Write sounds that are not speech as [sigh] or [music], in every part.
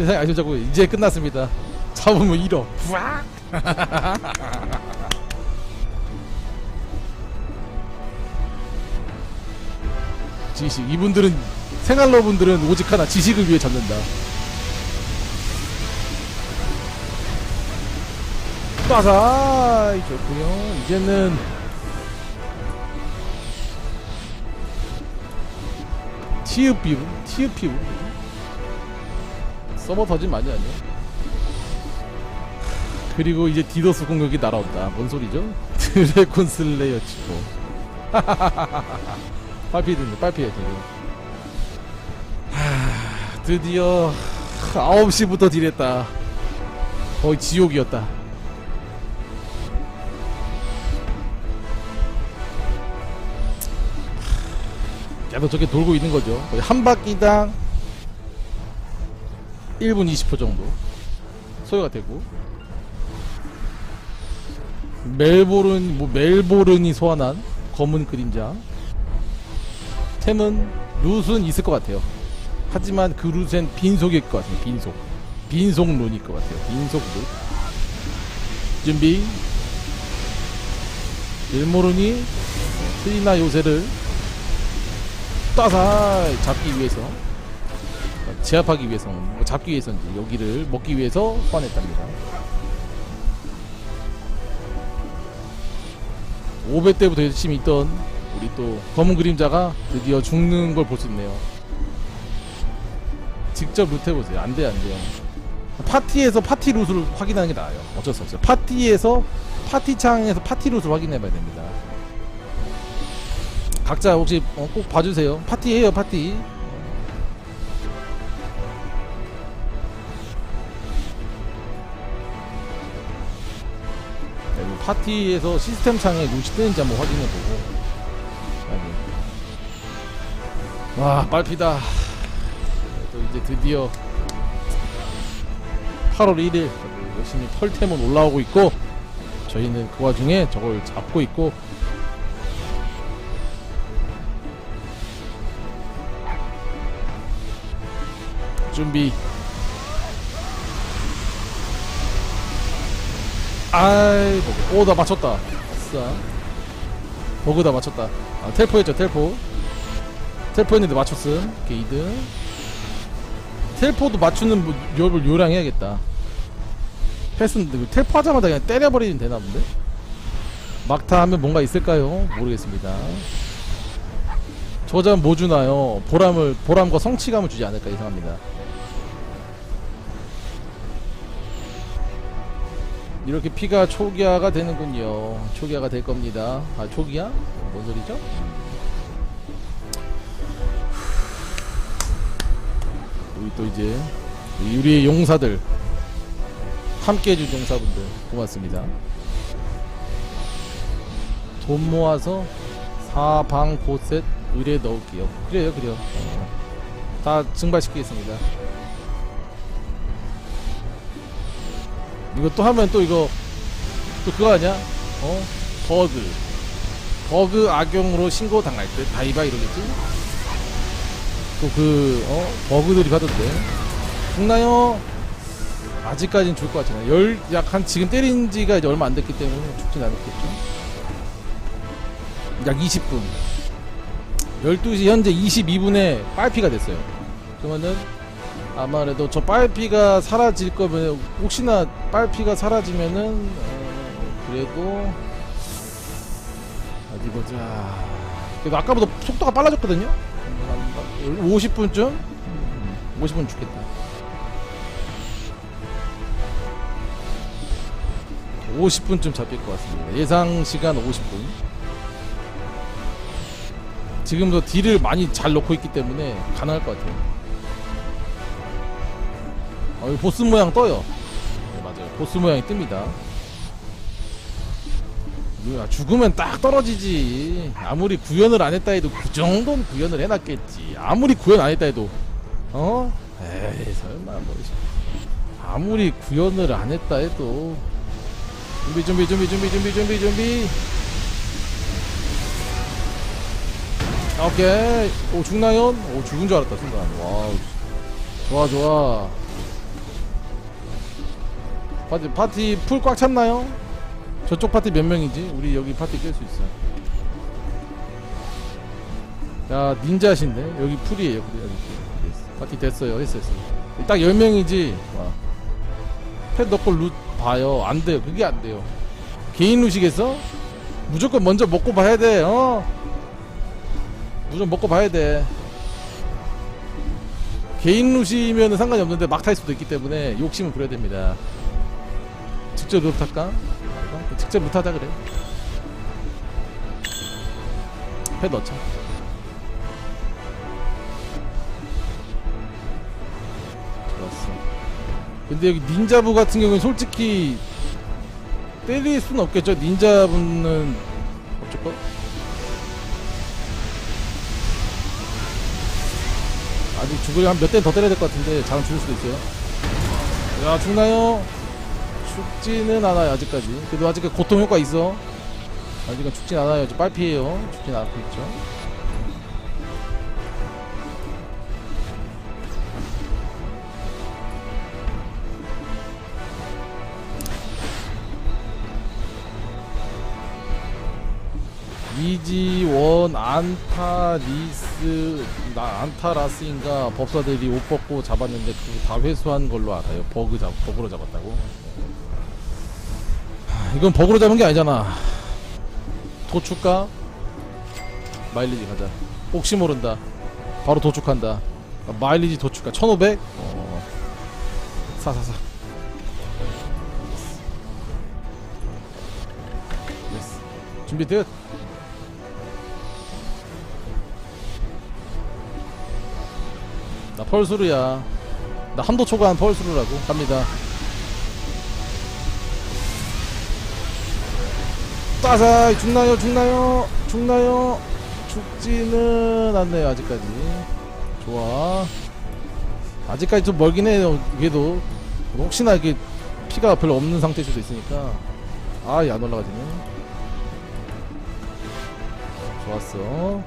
세상에 아시자고 이제 끝났습니다. 잡으면 1억. 부악! 지식. 이분들은 생활러 분들은 오직 하나 지식을 위해 잡는다. 빠사 좋고요. 이제는 티읍 비브 티읍 피브 서버 터진 많이 아니야 그리고 이제 디도스 공격이 날아온다. 뭔 소리죠? [laughs] 드래곤 슬레이어 치고. 빨피드네 빨피야 지금 하, 드디어 9시부터 딜했다. 거의 지옥이었다. 계속 저렇게 돌고 있는 거죠. 거의 한 바퀴당 1분 20초 정도 소요가 되고 멜보른 뭐 멜보른이 소환한 검은 그림자 템은 룻은 있을 것 같아요. 하지만 그 룻엔 빈속일 것 같아요. 빈속 빈속 룬일 것 같아요. 빈속 룻 준비 일모른이 트리나 요새를 따사 잡기 위해서 제압하기 위해서 뭐 잡기 위해서인지 여기를 먹기 위해서 소환했답니다. 5배 때부터 열심히 있던 우리 또 검은 그림자가 드디어 죽는 걸 볼 수 있네요. 직접 루트 해보세요. 안돼 안돼요. 파티에서 파티 루트를 확인하는 게 나아요. 어쩔 수 없어요. 파티에서 파티창에서 파티 루트를 확인해 봐야 됩니다. 각자 혹시 어, 꼭 봐주세요. 파티해요 파티. 파티에서 시스템 창에 뜨는지 한번 확인해보고. 와 빨피다. 네, 또 이제 드디어 8월 1일 열심히 펄템은 올라오고 있고 저희는 그 와중에 저걸 잡고 있고 준비. 아이, 버그. 오, 나 맞췄다. 아싸. 버그 다 맞췄다. 아, 텔포 했죠, 텔포. 텔포 했는데 맞췄음. 게이드. 텔포도 맞추는 뭐, 요, 요랑 해야겠다. 패스인데, 텔포 하자마자 그냥 때려버리면 되나 본데? 막타 하면 뭔가 있을까요? 모르겠습니다. 저자는 뭐 주나요? 보람을, 보람과 성취감을 주지 않을까 예상합니다. 이렇게 피가 초기화가 되는군요. 초기화가 될 겁니다. 아 초기화? 뭔 소리죠? 우리 또 이제 우리의 용사들 함께 해준 용사분들 고맙습니다. 돈 모아서 사방 곳에 의뢰 넣을게요. 그래요, 그래요. 어. 다 증발시키겠습니다. 이거 또 하면 또 이거 또 그거 아니야? 어? 버그 버그 악용으로 신고 당할 때 다이바 이러겠지? 또 그 어? 버그들이 가던데 죽나요? 아직까진 죽을 것 같잖아 열약 한 지금 때린 지가 이제 얼마 안 됐기 때문에 죽진 않았겠죠 약 20분 12시 현재 22분에 빨피가 됐어요 그러면은 아마래도 저 빨피가 사라질 거면 혹시나 빨피가 사라지면은 어, 그래도 어디 보자. 그래도 아까보다 속도가 빨라졌거든요. 50분쯤 50분 죽겠다. 50분쯤 잡힐 것 같습니다. 예상 시간 50분. 지금도 딜을 많이 잘 넣고 있기 때문에 가능할 것 같아요. 어, 이 보스 모양 떠요. 네, 맞아요. 보스 모양이 뜹니다. 뭐야, 죽으면 딱 떨어지지. 아무리 구현을 안 했다 해도 그 정도는 구현을 해놨겠지. 아무리 구현 안 했다 해도, 어? 에이, 설마, 뭐, 아무리 구현을 안 했다 해도. 준비, 준비, 준비, 준비, 준비, 준비, 준비. 오케이. 오, 죽나요? 오, 죽은 줄 알았다, 순간. 와우. 좋아, 좋아. 파티 파티 풀 꽉 찼나요? 저쪽 파티 몇 명이지? 우리 여기 파티 깰 수 있어. 야 닌자신데 여기 풀이에요. 파티 됐어요. 했어 했어. 딱 10명이지. 와. 펫 넣고 룻 봐요. 안 돼요. 그게 안 돼요. 개인 룻이겠어? 무조건 먼저 먹고 봐야 돼. 어? 무조건 먹고 봐야 돼. 개인 룻이면 상관이 없는데 막탈 수도 있기 때문에 욕심은 부려야 됩니다. 직접 룻 할까? 어? 직접 룻 하자 그래. 펫 넣자. 좋았어. 근데 여기 닌자부 같은 경우는 솔직히 때릴 수는 없겠죠. 닌자분은 어쩔까? 아직 죽을 한몇 대 더 때려야 될 것 같은데 잠 죽을 수도 있어요. 야 죽나요? 죽지는 않아요 아직까지. 그래도 아직까지 고통 효과 있어. 아직은 죽진 않아요. 이제 빨피해요. 죽진 않고 있죠. 이지원 안타리스 나 안타라스인가 법사들이 옷 벗고 잡았는데 그거 다 회수한 걸로 알아요. 버그 잡 버그로 잡았다고. 하, 이건 버그로 잡은 게 아니잖아. 도축가 마일리지 가자. 혹시 모른다. 바로 도축한다. 아, 마일리지 도축가 1,500. 어. 사사사. 됐어. 준비 됐. 나 펄수르야. 나 한도 초과한 펄수르라고 갑니다. 따사 죽나요 죽나요? 죽나요? 죽지는 않네요 아직까지. 좋아. 아직까지 좀 멀긴 해요 그래도. 혹시나 이게 피가 별로 없는 상태일 수도 있으니까. 아이 안 올라가지네. 좋았어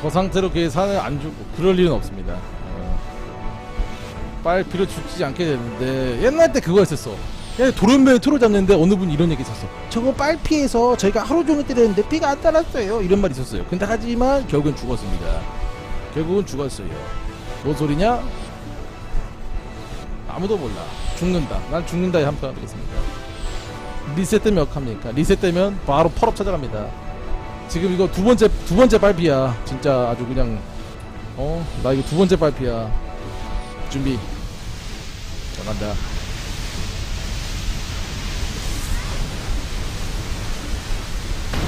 저 상태로 그 산을 안 주고 그럴 일은 없습니다. 어. 빨피로 죽지 않게 되는데 옛날 때 그거 했었어. 그냥 도련변에 틀어 잡는데 어느 분 이런 얘기 있었어. 저거 빨피해서 저희가 하루 종일 때렸는데 피가 안 달았어요. 이런 말이 있었어요. 근데 하지만 결국은 죽었습니다. 결국은 죽었어요. 뭔 소리냐? 아무도 몰라. 죽는다. 난 죽는다에 한표 하겠습니다. 리셋되면 어떡합니까? 리셋되면 바로 펄업 찾아갑니다. 지금 이거 두 번째 두 번째 발피야. 진짜 아주 그냥 어 나 이거 두 번째 발피야. 준비. 자 간다.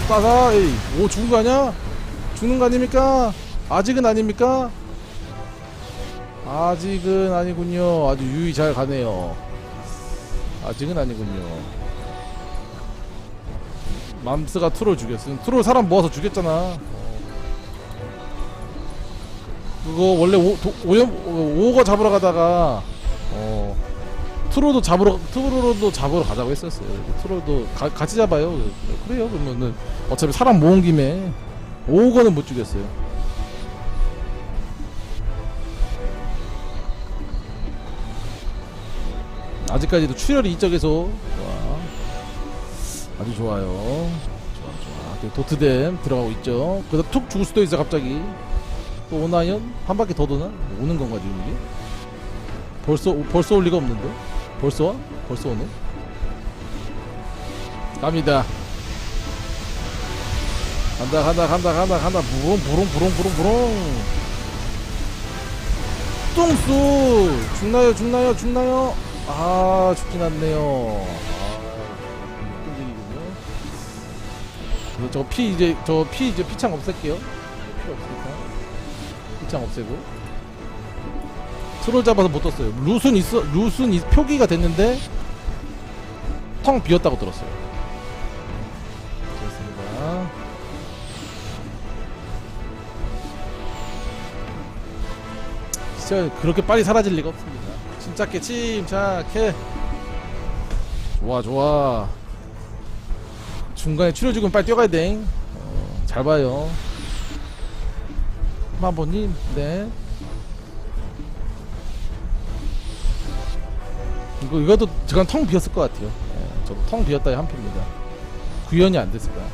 따사 에이 오 죽은 거 아니야? 죽는 거 아닙니까? 아직은 아닙니까? 아직은 아니군요. 아주 유의 잘 가네요. 아직은 아니군요. 맘스가 트롤 죽였음. 트롤 사람 모아서 죽였잖아. 그거 원래 오, 도, 오염, 오, 오거 잡으러 가다가 어 트롤도 잡으러 트롤도 잡으러 가자고 했었어요. 트롤도 가, 같이 잡아요. 그래요. 그러면은 어차피 사람 모은 김에 오거는 못 죽였어요. 아직까지도 출혈이 이쪽에서 와. 아주 좋아요. 좋아, 좋아. 그 도트댐 들어가고 있죠. 그래서 툭 죽을 수도 있어, 갑자기. 또 오나연? 한 바퀴 더 도나? 오는 건가, 지금 이게? 벌써, 오- 벌써 올 리가 없는데? 벌써 와? 벌써 오네? 갑니다. 간다, 간다, 간다, 간다, 간다. 부릉, 부릉, 부릉, 부릉, 부릉. 똥수! 죽나요, 죽나요, 죽나요? 아, 죽진 않네요. 저 피 이제 저 피 이제 피창 없앨게요. 필요 없으니까 피창 없애고 트롤 잡아서 못 떴어요. 루슨 있어 루슨 이- 표기가 됐는데 텅 비었다고 들었어요. 좋습니다. 진짜 그렇게 빨리 사라질 리가 없습니다. 침착해 침착해. 좋아 좋아. 중간에 죽으면 빨리 뛰어가야 돼. 잘 봐요. 마보님 네. 이거 이것도 저건 텅 비었을 것 같아요. 예, 저도 텅 비었다의 한 표입니다. 구현이 안 됐을 거야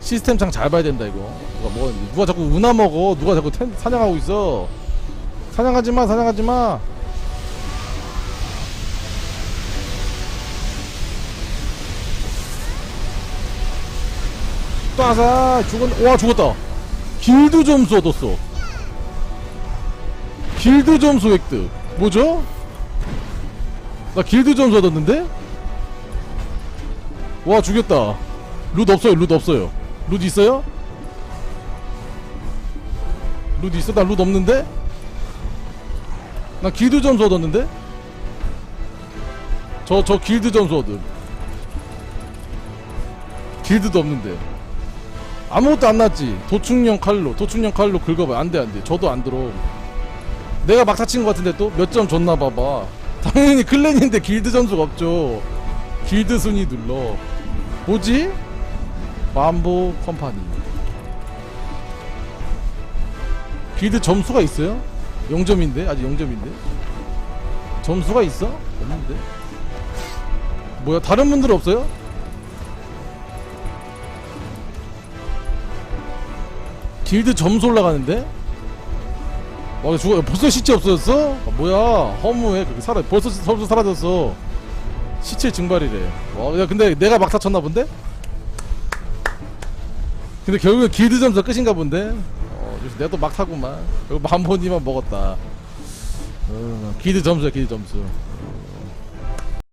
시스템상 잘 봐야 된다 이거. 누가 뭐 누가 자꾸 은하 먹어. 누가 자꾸 텐, 사냥하고 있어. 사냥하지 마 사냥하지 마 따사 죽었 와 죽었다 길드 점수 얻었어 길드 점수 획득 뭐죠? 나 길드 점수 얻었는데? 와 죽였다 룻 없어요 룻 없어요 룻 있어요? 룻 있어? 나룻 없는데? 나 길드 점수 얻었는데? 저 저 길드 점수 얻음 길드도 없는데 아무것도 안 났지 도충형 칼로 도충형 칼로 긁어봐 안돼 안돼 저도 안 들어 내가 막타 친거 같은데 또 몇 점 줬나 봐봐 당연히 클랜인데 길드 점수가 없죠 길드 순위 눌러 뭐지? 만보 컴파니 길드 점수가 있어요? 0점인데? 아직 0점인데? 점수가 있어? 없는데? 뭐야 다른 분들 없어요? 길드 점수 올라가는데? 와 죽어 벌써 시체 없어졌어? 아, 뭐야 허무해 그게 사라 벌써 벌써 사라졌어 시체 증발이래 와야 근데 내가 막 다쳤나 본데? 근데 결국엔 길드 점수 끝인가 본데? 어 내가 또 막 타구만 결국 만보니만 먹었다 어, 길드 점수야 길드 점수